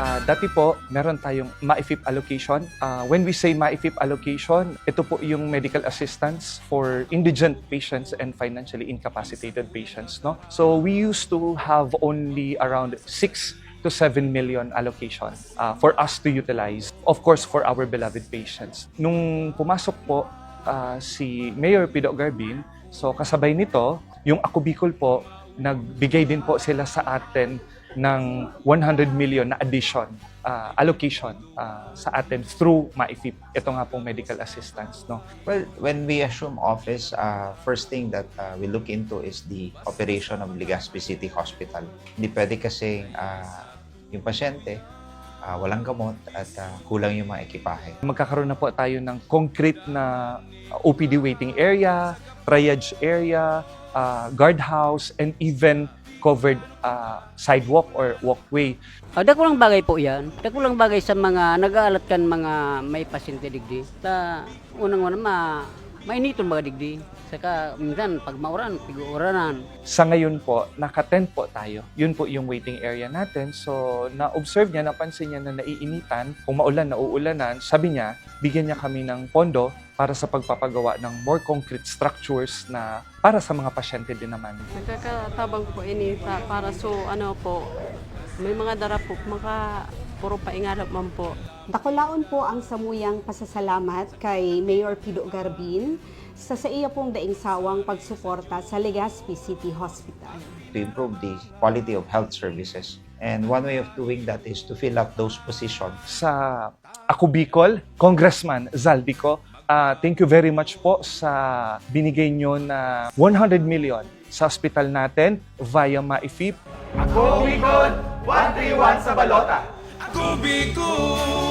Ah, dati po, meron tayong MAIFIP allocation. Ah, when we say MAIFIP allocation, ito po yung medical assistance for indigent patients and financially incapacitated patients. No? So we used to have only around 6 to 7 million allocation ah, for us to utilize, of course, for our beloved patients. Nung pumasok po ah, si Mayor Pido Garbin, so kasabay nito, yung Ako Bicol po, nagbigay din po sila sa atin ng 100 million na addition, ah, allocation ah, sa atin through MAIFIP. Ito nga pong medical assistance. No? Well, when we assume office, uh, first thing that uh, we look into is the operation of Legazpi City Hospital. Hindi pwede kasi uh, yung pasyente, uh, walang gamot at uh, kulang yung mga ekipahe. Magkakaroon na po tayo ng concrete na OPD waiting area, triage area, ah, guardhouse, and even covered ah, sidewalk or walkway. Ah, dakulang bagay po yan. Dakulang bagay sa mga nag-aalat kan mga may pasyente digdi. Ta unang-una ma mainiton mga digdi. Saka minsan pag mauran, tiguuranan. Sa ngayon po, naka-tent po tayo. Yun po yung waiting area natin. So, na-observe niya, napansin niya na naiinitan. Kung maulan, nauulanan, sabi niya, bigyan niya kami ng pondo para sa pagpapagawa ng more concrete structures na para sa mga pasyente din naman. Nagkakatabang po ini para so ano po, may mga dara po, maka puro paingalap man po. Dakulaon po ang samuyang pasasalamat kay Mayor Pido Garbin sa sa iya pong daing sawang pagsuporta sa Legazpi City Hospital. to improve the quality of health services. And one way of doing that is to fill up those positions Sa Ako Bicol, Congressman Zaldico, ah, thank you very much po sa binigay nyo na 100 million sa hospital natin via MAIFIP. Ako Bicol! be cool.